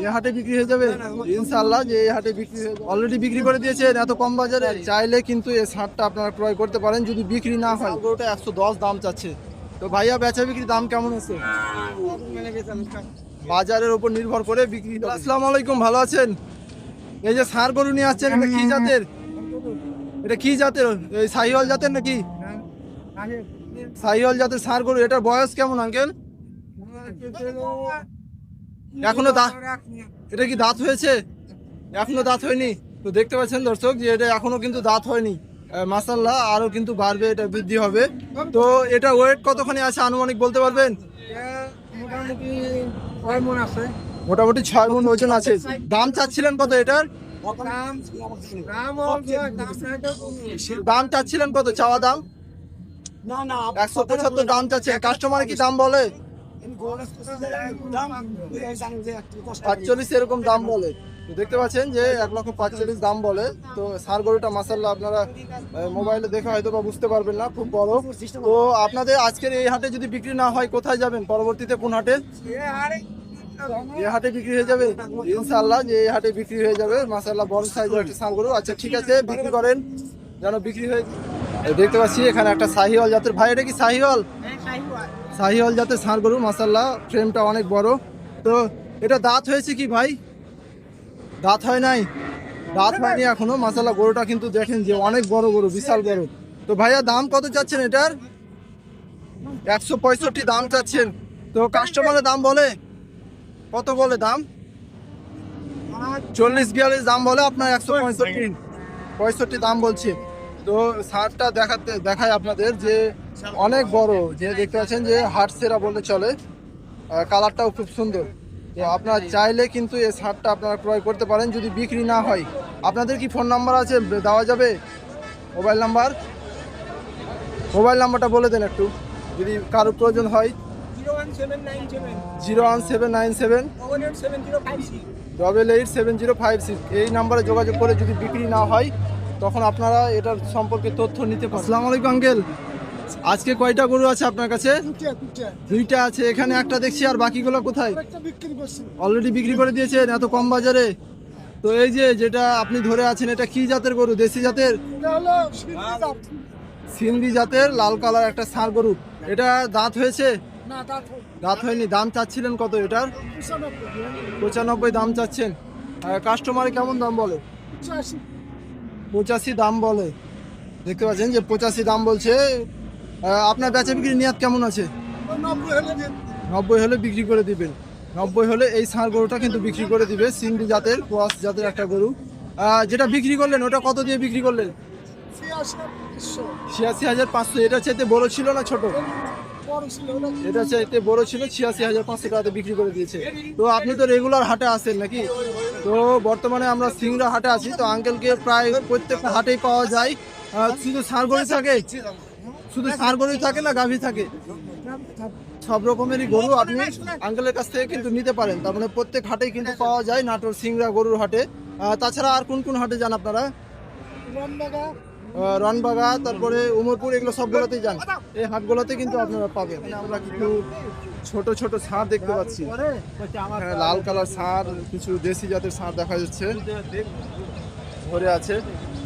এই হাটে বিক্রি হয়ে যাবে? ইনশাআল্লাহ যে এই হাটে বিক্রি অলরেডি বিক্রি করে দিয়েছেন, এত কম বাজারে। চাইলে কিন্তু এই শার্টটা আপনারা ক্রয় করতে পারেন যদি বিক্রি না হয়। ওটা একশো দশ দাম চাচ্ছে। তো ভাইয়া, বেচা বিক্রি দাম কেমন আছে? বাজারের উপর নির্ভর করে বিক্রি। আসসালামু আলাইকুম, ভালো আছেন? এই যে সার গরু নিয়ে আসছেন, এটা কি জাতের? এটা কি জাতের? এই সাহিওয়াল জাতের নাকি? সাহিওয়াল জাতের সার গরু, এটার বয়স কেমন, আঙ্কেল? এখনও দাঁত এটা কি দাঁত হয়েছে? এখনও দাঁত হয়নি। তো দেখতে পাচ্ছেন দর্শক যে এটা এখনও কিন্তু দাঁত হয়নি। মাসাল্লাহ আরও কিন্তু বাড়বে, এটা বৃদ্ধি হবে। তো এটা ওয়েট কতখানি আছে, আনুমানিক বলতে পারবেন? মোটামুটি ছয় মন ওজন আছে। দাম চাচ্ছিলেন কত এটার? দাম চাচ্ছিলেন কত? চাওয়া দাম? একশো পঁচাত্তর দাম চাচ্ছে। কাস্টমার কি দাম বলে? পাঁচচল্লিশ এরকম দাম বলে। দেখতে পাচ্ছেন যে এক লক্ষ পাঁচচল্লিশ দাম বলে। তো সার গরুটা মাসাল্লাহ আপনারা মোবাইলে দেখে হয়তো বা বুঝতে পারবেন না, খুব বড়। তো আপনাদের আজকের এই হাটে যদি বিক্রি না হয়, কোথায় যাবেন? পরবর্তীতে কোন হাটে? এই হাটে বিক্রি হয়ে যাবে? ইনশাআল্লাহ যে এই হাটে বিক্রি হয়ে যাবে। মাসাল্লাহ বড় সাইজের একটা সার গরু। আচ্ছা ঠিক আছে, বিক্রি করেন। যেন বিক্রি হয়ে দেখতে পাচ্ছি, এখানে একটা শাহিওয়াল জাতের ভাই। এটা কি শাহিওয়াল? শাহিওয়াল জাতের ষাঁড় গরু মাসাল্লাহ ফ্রেমটা অনেক বড়। তো এটা দাঁত হয়েছে কি ভাই? দাঁত হয় নাই? দাঁত হয়নি এখনও মাসাল্লাহ গরুটা কিন্তু দেখেন যে অনেক বড় গরু, বিশাল বড় তো ভাইয়া, দাম কত চাচ্ছেন এটার? একশো পঁয়ষট্টি দাম চাচ্ছেন। তো কাস্টমারের দাম বলে? কত বলে দাম? চল্লিশ বিয়াল্লিশ দাম বলে আপনার একশো পঁয়ষট্টি। পঁয়ষট্টি দাম বলছে। তো সারটা দেখাতে দেখায় আপনাদের যে অনেক বড়, যে দেখতে পাচ্ছেন যে হাট সেরা বললে চলে। কালারটাও খুব সুন্দর। তো আপনারা চাইলে কিন্তু এই শার্টটা আপনারা ক্রয় করতে পারেন, যদি বিক্রি না হয়। আপনাদের কি ফোন নাম্বার আছে? দেওয়া যাবে? Mobile number? মোবাইল নাম্বারটা বলে দেন একটু। যদি কারও প্রয়োজন হয়। Zero one seven nine seven. Eight seven zero five six এই নাম্বারে যোগাযোগ করে যদি বিক্রি না হয়, তখন আপনারা এটার সম্পর্কে তথ্য নিতে পারেন আসসালামু আলাইকুম, আঙ্কেল। আজকে কয়টা গরু আছে আপনার কাছে? দুইটা আছে এখানে একটা দেখছি আর বাকিগুলো কোথায়? অলরেডি বিক্রি করে দিয়েছেন এত কম বাজারে? তো এই যে যেটা আপনি ধরে আছেন এটা কি জাতের গরু? দেশি জাতের? সিন্ধি জাতের লাল কালার একটা ষাঁড় গরু। এটা দাঁত হয়েছে? দাঁত হয়নি। দাম চাচ্ছিলেন কত এটার? পঁচানব্বই। দাম চাচ্ছেন। কাস্টমারে কেমন দাম বলে? পঁচাশি দাম বলে। দেখতে পাচ্ছেন যে পঁচাশি দাম বলছে। আপনার বেচা বিক্রির নিয়াত কেমন আছে? নব্বই হলে বিক্রি করে দিবেন। নব্বই হলে এই ষাঁড় গরুটা কিন্তু বিক্রি করে দিবে সিন্ধি জাতের কোয়াস জাতের একটা গরু। যেটা বিক্রি করলেন, ওটা কত দিয়ে বিক্রি করলেন? ছিয়াশি হাজার পাঁচশো। এটা চাইতে বড় ছিল না ছোট? এটা চাইতে বড় ছিল, ছিয়াশি হাজার পাঁচশো টাকাতে বিক্রি করে দিয়েছে। তো আপনি তো রেগুলার হাটে আসেন নাকি? তো বর্তমানে আমরা সিংড়া হাটে আছি, তো আঙ্কেলকে প্রায় প্রত্যেকটা হাটেই পাওয়া যায়। শুধু ষাঁড় গরু থাকে? শুধু ষাঁড় গরুই থাকে না, গাভী থাকে। সব রকমেরই গরু আপনি আঙ্কেলের কাছ থেকে কিন্তু নিতে পারেন। তার মানে প্রত্যেক হাটেই কিন্তু পাওয়া যায় নাটোর সিংড়া গরুর হাটে। তাছাড়া আর কোন কোন হাটে যান আপনারা? রনবাগা তারপরে উমরপুর, এগুলো সবগুলোতেই যান। এই হাটগুলোতে কিন্তু আপনারা পাবেন। আমরা কিন্তু ছোট ছোট ষাঁড় দেখতে পাচ্ছি। লাল কালার ষাঁড় কিছু দেশি জাতের ষাঁড় দেখা যাচ্ছে। ধরে আছে।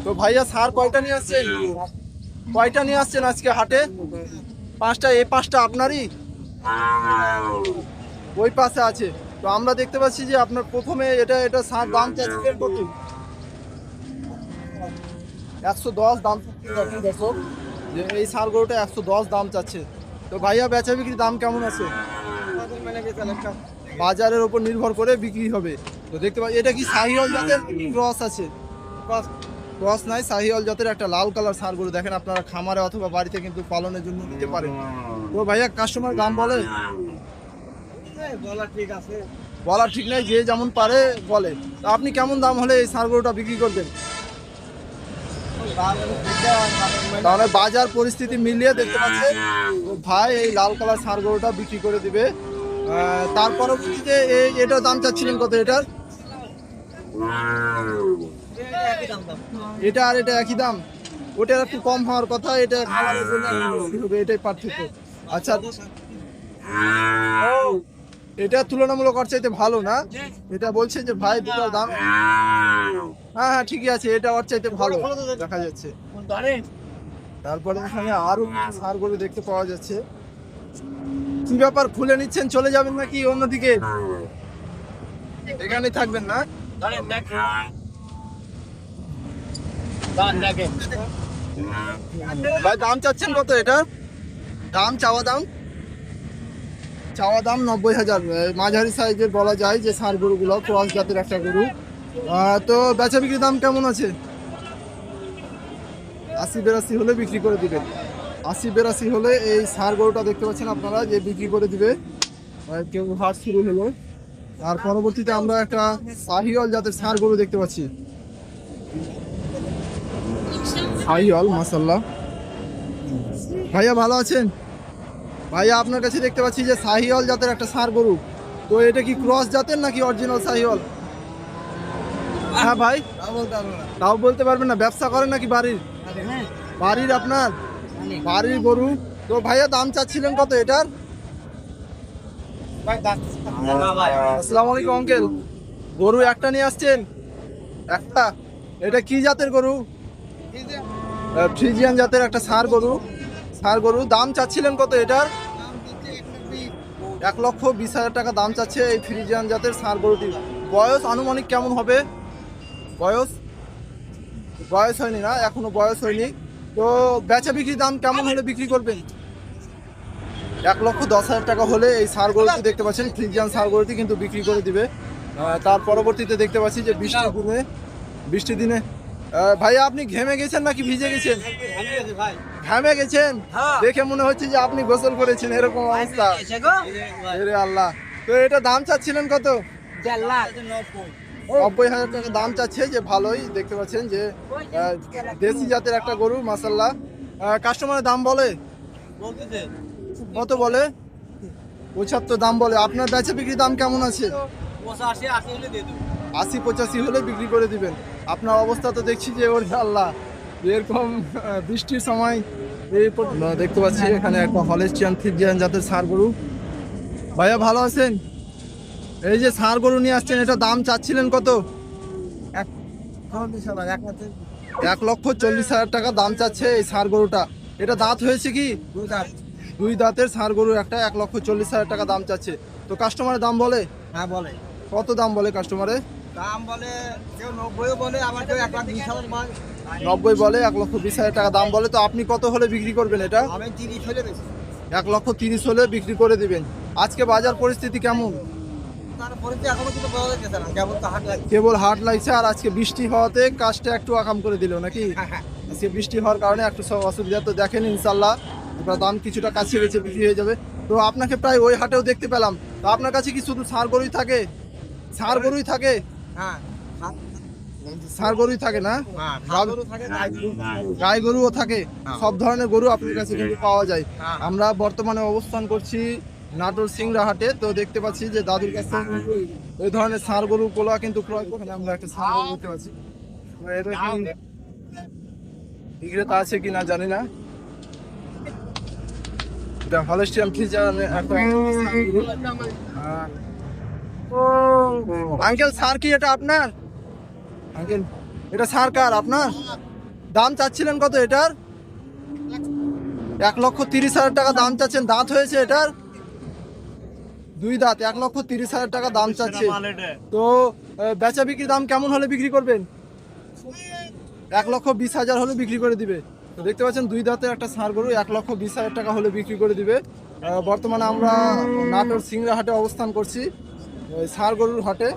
তো ভাইয়া, সার কয়টা নিয়ে আসছেন? কয়টা নিয়ে আসছেন আজকে হাটে? পাঁচটা, এই পাঁচটা আপনারই? ওই পাশে আছে। তো আমরা দেখতে পাচ্ছি যে আপনার প্রথমে এটা এটা ষাঁড় দাম চাচ্ছিলেন কত একশো দশ দাম চাচ্ছেন দর্শক। এই ষাঁড় গরুটা একশো দশ দাম চাচ্ছে। তো ভাইয়া, বেচা বিক্রি দাম কেমন আছে? বাজারের উপর নির্ভর করে বিক্রি হবে। তো দেখতে পাচ্ছি, এটা কি জাতের ক্রস আছে? ক্রস নাই শাহিওয়াল জাতের একটা লাল কালার সার গরু। দেখেন আপনারা খামারে অথবা বাড়িতে কিন্তু পালনের জন্য নিতে পারেন। তো ভাইয়া কাস্টমার দাম বলে? বলা ঠিক নাই যে যেমন পারে বলে। তো আপনি কেমন দাম হলে এই সার গরুটা বিক্রি করবেন? তাহলে বাজার পরিস্থিতি মিলিয়ে দেখতে পাচ্ছেন তো ভাই এই লাল কালার সার গরুটা বিক্রি করে দিবে। তার পরবর্তীতে এই এটার দাম চাচ্ছিলেন কত এটার? এটা আর এটা একই দাম। ওটার একটু কম হওয়ার কথা, এটা এটাই পার্থক্য। আচ্ছা এটা তুলনামূলক ওর চাইতে ভালো না? এটা বলছে যে ভাই দুটোর দাম। হ্যাঁ হ্যাঁ ঠিকই আছে, এটা ওর চাইতে ভালো, দেখা যাচ্ছে। তারপরে এখানে আরও গরু দেখতে পাওয়া যাচ্ছে। কি ব্যাপার, খুলে নিচ্ছেন, চলে যাবেন নাকি অন্যদিকে? এখানেই থাকবেন না? ভাই, দাম চাচ্ছেন কত এটা? দাম, চাওয়া দাম? চাওয়া দাম নব্বই হাজার। মাঝারি সাইজের বলা যায় যে সার গরুগুলো ক্রস জাতের একটা গরু। তো বেচা বিক্রির দাম কেমন আছে? আশি বেরাশি হলে বিক্রি করে দিবেন আশি বেরাশি হলে এই সার গরুটা দেখতে পাচ্ছেন আপনারা যে বিক্রি করে দিবে। কেউ হাট শুরু হলো। আর পরবর্তীতে আমরা একটা শাহিওয়াল জাতের সার গরু দেখতে পাচ্ছি। শাহিওয়াল মাসাল্লাহ ভাইয়া ভালো আছেন? ভাইয়া আপনার কাছে দেখতে পাচ্ছি যে শাহিওয়াল জাতের একটা সার গরু। তো এটা কি ক্রস জাতের নাকি অরিজিনাল শাহিওয়াল হ্যাঁ ভাই। তাও বলতে পারবেন না ব্যবসা করেন নাকি বাড়ির? বাড়ির আপনার? বাড়ির। গরু। তো ভাইয়া দাম চাচ্ছিলেন কত এটার? আসসালামু আলাইকুম আঙ্কেল গরু একটা নিয়ে আসছেন? একটা? এটা কি জাতের গরু? ফ্রিজিয়ান জাতের একটা সার গরু সার গরু। দাম চাচ্ছিলেন কত এটার? এক লক্ষ বিশ হাজার টাকা দাম চাচ্ছে এই ফ্রিজিয়ান জাতের সার গরুটি বয়স আনুমানিক কেমন হবে? বয়স? বয়স হয়নি না, এখনও বয়স হয়নি। তো বেচা বিক্রি দাম কেমন হলে বিক্রি করবেন? এক লক্ষ দশ হাজার টাকা হলে এই সার গরুটি দেখতে পাচ্ছেন, ফ্রিজিয়ান সার গরুটি কিন্তু বিক্রি করে দিবে। তার পরবর্তীতে দেখতে পাচ্ছি যে বৃষ্টির দিনে বৃষ্টির দিনে ভাইয়া আপনি ঘেমে গেছেন নাকি ভিজে গেছেন? ঘামে গেছেন? দেখে মনে হচ্ছে যে আপনি গোসল করেছেন এরকম অবস্থা। আল্লাহ। তো এটা দাম চাচ্ছিলেন কত? নব্বই হাজার টাকা দাম চাচ্ছে যে ভালোই। দেখতে পাচ্ছেন যে দেশি জাতের একটা গরু মাসাল্লাহ। কাস্টমারের দাম বলে? কত বলে? পঁচাত্তর দাম বলে। আপনার বেচা বিক্রি দাম কেমন আছে? আশি পঁচাশি হলে বিক্রি করে দিবেন। আপনার অবস্থা তো দেখছি যে ওর আল্লাহ এরকম বৃষ্টির সময় এই দেখতে পাচ্ছি এখানে একটা হলেস্টিয়ান ফিজিয়ান জাতের সার গরু। ভাইয়া ভালো আছেন? এই যে সার গরু নিয়ে আসছেন এটা দাম চাচ্ছিলেন কত? এক লক্ষ চল্লিশ হাজার টাকা দাম চাচ্ছে এই সার গরুটা। এটা দাঁত হয়েছে কি? দুই দাঁতের সার গরু একটা এক লক্ষ চল্লিশ হাজার টাকা দাম চাচ্ছে। তো কাস্টমারের দাম বলে? হ্যাঁ বলে। কত দাম বলে কাস্টমারে দাম বলে কেউ নব্বই বলে আবার কেউ এক লাখ বিশ হাজার নব্বই বলে এক লক্ষ বিশ হাজার টাকা দাম বলে তো আপনি কত হলে বিক্রি করবেন এটা? আমি তিরিশ হলে এক লক্ষ তিরিশ হলে বিক্রি করে দিবেন। আজকে বাজার পরিস্থিতি কেমন? কেবল হাট লাগছে। আর আজকে বৃষ্টি হওয়াতে কাজটা একটু আকাম করে দিল নাকি? আজকে বৃষ্টি হওয়ার কারণে একটু সব অসুবিধা তো দেখেন ইনশাল্লাহ আপনার দাম কিছুটা কাছে গেছে বিক্রি হয়ে যাবে। তো আপনাকে প্রায় ওই হাটেও দেখতে পেলাম। তো আপনার কাছে কি শুধু সার গরুই থাকে? সার গরুই থাকে? হ্যাঁ। সার গরুই থাকে না? হ্যাঁ ভালো থাকে না গাই গরুও থাকে। সব ধরনের গরু আপনার কাছে কিন্তু পাওয়া যায়। হ্যাঁ। আমরা বর্তমানে অবস্থান করছি নাটোর সিংড়া হাটে। তো দেখতে পাচ্ছি যে দাদুর কাছে ওই ধরনের ষাঁড় গরু পোলা কিন্তু ক্রয় করে আমরা একটা ষাঁড় গরু দেখতে পাচ্ছি। এটা কি বিক্রেতা আছে কি না জানি না। এটা হলস্টিয়ান ফিজার একটা আঙ্কেল সার কি এটা আপনার? আঙ্কেল এটা সার কার আপনার? দাম চাচ্ছিলেন কত এটার? এক লক্ষ তিরিশ হাজার টাকা দাম চাচ্ছেন দাঁত হয়েছে এটার? দুই দাঁত এক লক্ষ তিরিশ হাজার টাকা দাম চাচ্ছে। তো বেচা বিক্রি দাম কেমন হলে বিক্রি করবেন? এক লক্ষ বিশ হাজার হলে বিক্রি করে দিবে। তো দেখতে পাচ্ছেন দুই দাঁতের একটা ষাঁড় গরু এক লক্ষ বিশ হাজার টাকা হলে বিক্রি করে দিবে। বর্তমানে আমরা নাটোর সিংড়া হাটে অবস্থান করছি। ষাঁড় গরুর হাটে।